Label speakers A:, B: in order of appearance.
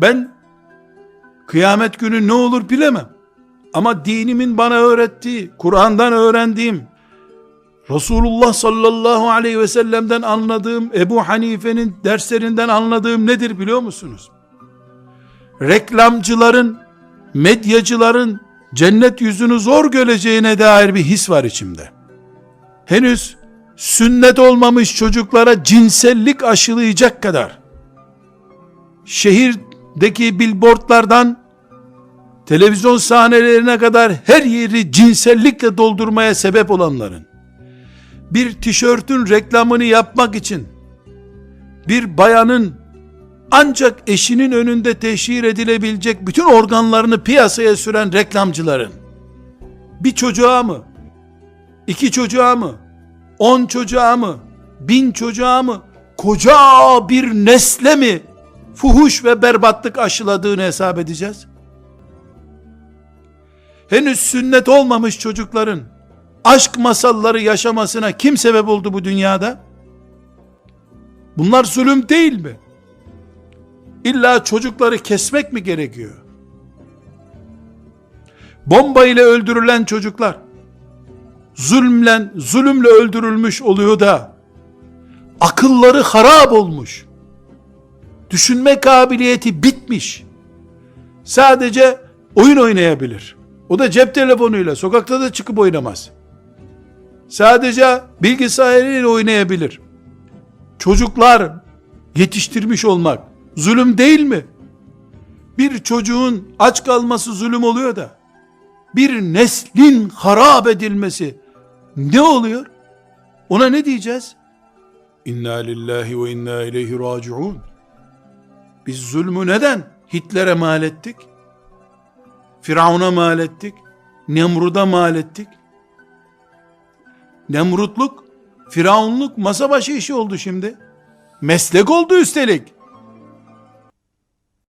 A: Ben kıyamet günü ne olur bilemem. Ama dinimin bana öğrettiği, Kur'an'dan öğrendiğim, Resulullah sallallahu aleyhi ve sellem'den anladığım, Ebu Hanife'nin derslerinden anladığım nedir biliyor musunuz? Reklamcıların, medyacıların cennet yüzünü zor göreceğine dair bir his var içimde. Henüz sünnet olmamış çocuklara cinsellik aşılayacak kadar şehirdeki billboardlardan televizyon sahnelerine kadar her yeri cinsellikle doldurmaya sebep olanların bir tişörtün reklamını yapmak için bir bayanın ancak eşinin önünde teşhir edilebilecek bütün organlarını piyasaya süren reklamcıların bir çocuğa mı, iki çocuğa mı, on çocuğa mı, bin çocuğa mı, koca bir nesle mi fuhuş ve berbatlık aşıladığını hesap edeceğiz? Henüz sünnet olmamış çocukların aşk masalları yaşamasına kim sebep oldu bu dünyada? Bunlar zulüm değil mi? İlla çocukları kesmek mi gerekiyor? Bomba ile öldürülen çocuklar zulmlen, zulümle öldürülmüş oluyor da akılları harap olmuş. Düşünme kabiliyeti bitmiş. Sadece oyun oynayabilir. O da cep telefonuyla sokakta da çıkıp oynamaz. Sadece bilgisayarıyla oynayabilir. Çocuklar yetiştirmiş olmak zulüm değil mi? Bir çocuğun aç kalması zulüm oluyor da bir neslin harap edilmesi ne oluyor? Ona ne diyeceğiz? İnna lillahi ve inna ileyhi raciun. Biz zulmü neden Hitler'e mal ettik? Firavun'a mal ettik? Nemrud'a mal ettik? Nemrutluk, Firavunluk masa başı işi oldu şimdi. Meslek oldu üstelik.